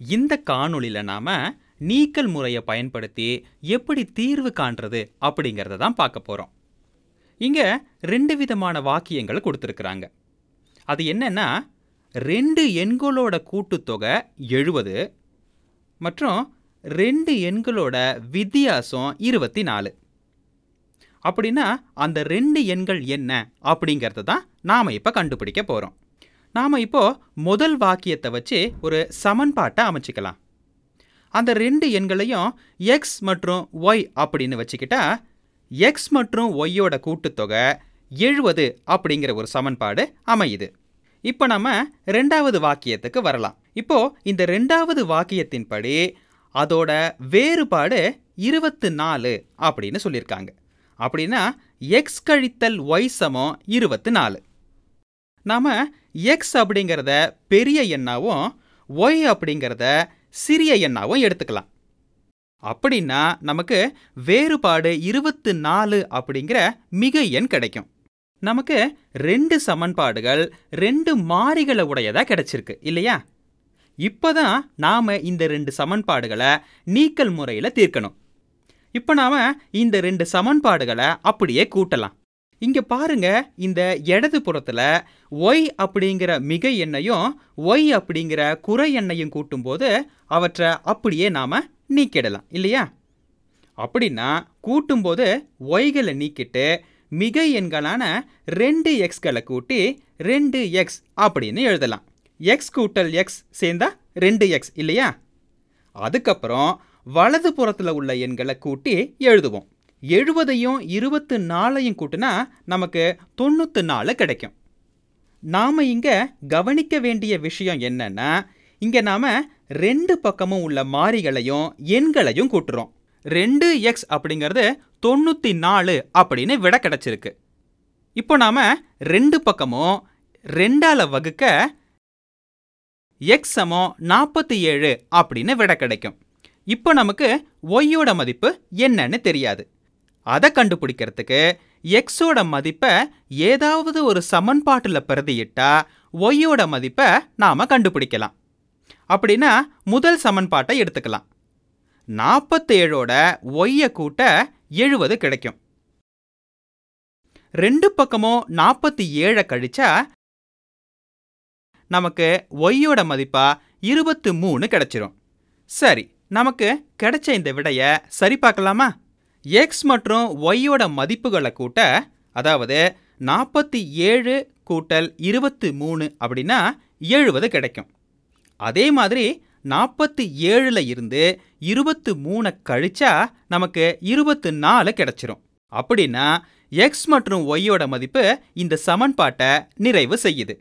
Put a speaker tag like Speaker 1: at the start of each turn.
Speaker 1: இந்த காணொளியில் நாம் நீக்கல் முறையை பயன்படுத்தி எப்படி தீர்வு காண்றது அப்படிங்கிறத தான் பார்க்க போகிறோம் இங்கே ரெண்டு விதமான வாக்கியங்கள் கொடுத்துருக்குறாங்க. அது என்னென்னா ரெண்டு எண்களோட கூட்டுத்தொகை எழுபது மற்றும் ரெண்டு எண்களோட வித்தியாசம் இருபத்தி நாலு அப்படின்னா அந்த ரெண்டு எண்கள் என்ன அப்படிங்கிறத தான் நாம் இப்போ கண்டுபிடிக்க போகிறோம் நாம் இப்போ முதல் வாக்கியத்தை வச்சு ஒரு சமன்பாட்டை அமைச்சிக்கலாம். அந்த ரெண்டு எண்களையும் எக்ஸ் மற்றும் ஒய் அப்படின்னு வச்சுக்கிட்டா எக்ஸ் மற்றும் ஒய்யோட கூட்டுத்தொகை எழுபது அப்படிங்கிற ஒரு சமன்பாடு அமையுது. இப்போ நம்ம ரெண்டாவது வாக்கியத்துக்கு வரலாம். இப்போ இந்த ரெண்டாவது வாக்கியத்தின்படி அதோட வேறுபாடு இருபத்து நாலு அப்படின்னு சொல்லியிருக்காங்க. அப்படின்னா எக்ஸ் கழித்தல் ஒய் சமம் இருபத்து நாலு. நாம் எக்ஸ் அப்படிங்கிறத பெரிய எண்ணாவும் ஒய் அப்படிங்கிறத சிறிய எண்ணாவும் எடுத்துக்கலாம். அப்படின்னா நமக்கு வேறுபாடு இருபத்து நாலு அப்படிங்கிற மிக எண் கிடைக்கும். நமக்கு ரெண்டு சமன்பாடுகள் ரெண்டு மாறிகளை உடையதா கிடைச்சிருக்கு இல்லையா? இப்போதான் நாம் இந்த ரெண்டு சமன்பாடுகளை நீக்கல் முறையில் தீர்க்கணும். இப்போ நாம் இந்த ரெண்டு சமன்பாடுகளை அப்படியே கூட்டலாம். இங்கே பாருங்க இந்த இடது புறத்தில் ஒய் அப்படிங்கிற மிக எண்ணையும் ஒய் அப்படிங்கிற குறை எண்ணையும் கூட்டும்போது அவற்றை அப்படியே நாம் நீக்கிடலாம் இல்லையா? அப்படின்னா கூட்டும்போது ஒய்களை நீக்கிட்டு மிக எண்களான ரெண்டு எக்ஸ்களை கூட்டி ரெண்டு எக்ஸ் அப்படின்னு எழுதலாம். எக்ஸ் கூட்டல் எக்ஸ் சேர்ந்தா ரெண்டு எக்ஸ் இல்லையா? அதுக்கப்புறம் வலது புறத்தில் உள்ள எண்களை கூட்டி எழுதுவோம். எழுபதையும் இருபத்து நாலையும் கூட்டினா நமக்கு தொண்ணூற்று நாலு கிடைக்கும். நாம் இங்கே கவனிக்க வேண்டிய விஷயம் என்னென்னா இங்கே நாம் ரெண்டு பக்கமும் உள்ள மாறிகளையும் எண்களையும் கூட்டுறோம். ரெண்டு எக்ஸ் அப்படிங்கிறது தொண்ணூற்றி நாலு அப்படின்னு விட கிடச்சிருக்கு. இப்போ நாம் ரெண்டு பக்கமும் ரெண்டால் வகுக்க எக்ஸ் சமம் நாற்பத்தி ஏழு அப்படின்னு விட கிடைக்கும். இப்போ நமக்கு ஒய்யோட மதிப்பு என்னன்னு தெரியாது. அதை கண்டுபிடிக்கிறதுக்கு எக்ஸோட மதிப்பை ஏதாவது ஒரு சமன்பாட்டில் பிரதியிட்டா ஒய்யோட மதிப்பை நாம் கண்டுபிடிக்கலாம். அப்படின்னா முதல் சமன்பாட்டை எடுத்துக்கலாம். நாற்பத்தேழோட ஒய்யை கூட்ட எழுபது கிடைக்கும். ரெண்டு பக்கமும் நாற்பத்தி ஏழை கழிச்சா நமக்கு ஒய்யோட மதிப்பா இருபத்து மூணு கிடைச்சிரும். சரி நமக்கு கிடைச்ச இந்த விடையை சரி பார்க்கலாமா? எக்ஸ் மற்றும் ஒய்யோட மதிப்புகளை கூட்ட அதாவது நாற்பத்தி ஏழு கூட்டல் இருபத்து மூணு அப்படின்னா எழுபது கிடைக்கும். அதே மாதிரி நாற்பத்தி ஏழில் இருந்து இருபத்து மூணை கழிச்சா நமக்கு இருபத்து நாலு கிடைச்சிரும். அப்படின்னா எக்ஸ் மற்றும் ஒய்யோட மதிப்பு இந்த சமன்பாட்டை நிறைவு செய்யுது.